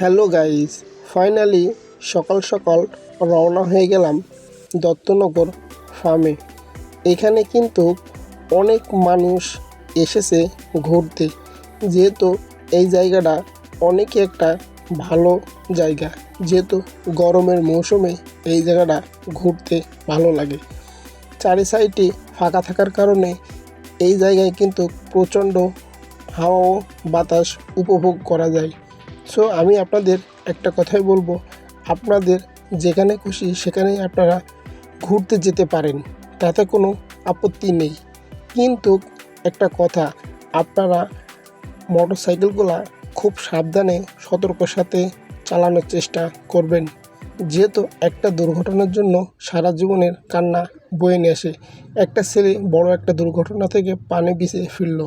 Hello guys, finally সকাল সকাল রওনা হয়ে গেলাম দত্তনগর ফার্মে। এখানে কিন্তু অনেক মানুষ এসেছে ঘুরতে, যেহেতু এই জায়গাটা অনেক একটা ভালো জায়গা, যেহেতু গরমের মৌসুমে এই জায়গাটা ঘুরতে ভালো লাগে। চারি সাইডে ফাঁকা থাকার কারণে এই জায়গায় কিন্তু প্রচণ্ড হাওয়া বাতাস উপভোগ করা যায়। সো আমি আপনাদের একটা কথাই বলব। আপনাদের যেখানে খুশি, সেখানেই আপনারা ঘুরতে যেতে পারেন। তাতে কোনো আপত্তি নেই। কিন্তু একটা কথা, আপনারা মোটর সাইকেলগুলা খুব সাবধানে, সতর্কর সাথে চালানোর চেষ্টা করবেন। যেহেতু একটা দুর্ঘটনার জন্য সারা জীবনের কান্না বয়ে নিয়ে আসে। একটা ছেলে বড় একটা দুর্ঘটনা থেকে পানি বিছে ফিরল।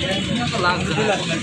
那个蓝色的